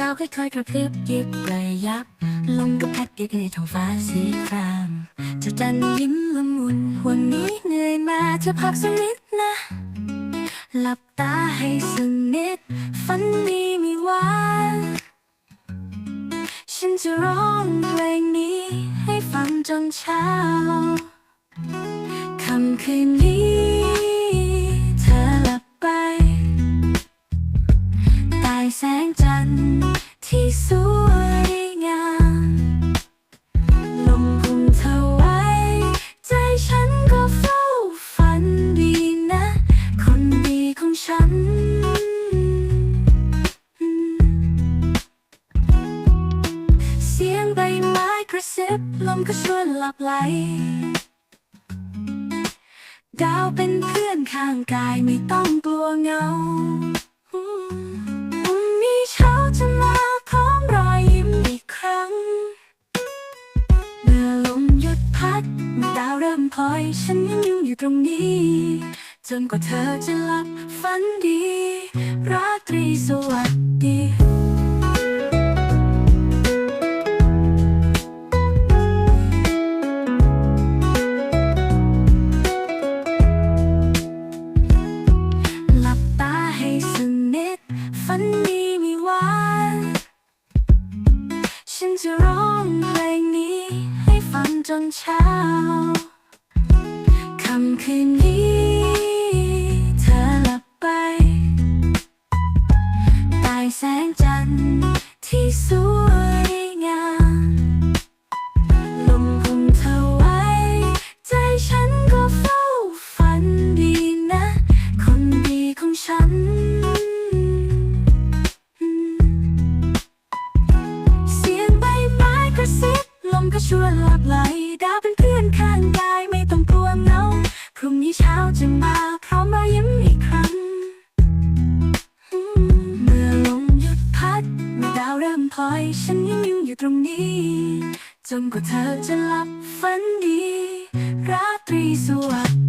ดาวค่อยๆกระพริบยิบระยับ ลมก็พัดเกยท้องฟ้าสีครามจะจันยิ้มละมุนวันนี้เหนื่อยมาเธอพักสักนิดนะ หลับตาให้สนิทฝันดีมีหวานฉันจะร้องเพลงนี้ให้ฟังจนเช้าคำคืน บลมก็ชวนหลับไหล ดาวเป็นเพื่อนข้างกายไม่ต้องกลัวเงาพรุ่งนี้เช้าจะมาพร้อมรอยยิ้มอีกครั้ง เมื่อลมหยุดพัดเมื่อดาวเริ่มพลอยฉันยังยู่อยู่ตรงนี้ จนกว่าเธอจะหลับฝันดี ราตรีสวัสดี ฝันดีมีวันฉันจะร้องเพลงนี้ ให้ฟังจนเช้าค่ำคืนนี้เธอหลับไปใต้แสงจันทร์ที่สวย ก็ชวนหลับไหลดาวเป็นเพื่อนข้างกายไม่ต้องกลัวเงาพรุ่งนี้เช้าจะมาพร้อมรอยยิ้มอีกครั้ง เมื่อลมหยุดพัดเมื่อดาวเริ่มพลอยฉันยังยืนอยู่ตรงนี้ จนกว่าเธอจะหลับฝันดี ราตรีสวัสดิ์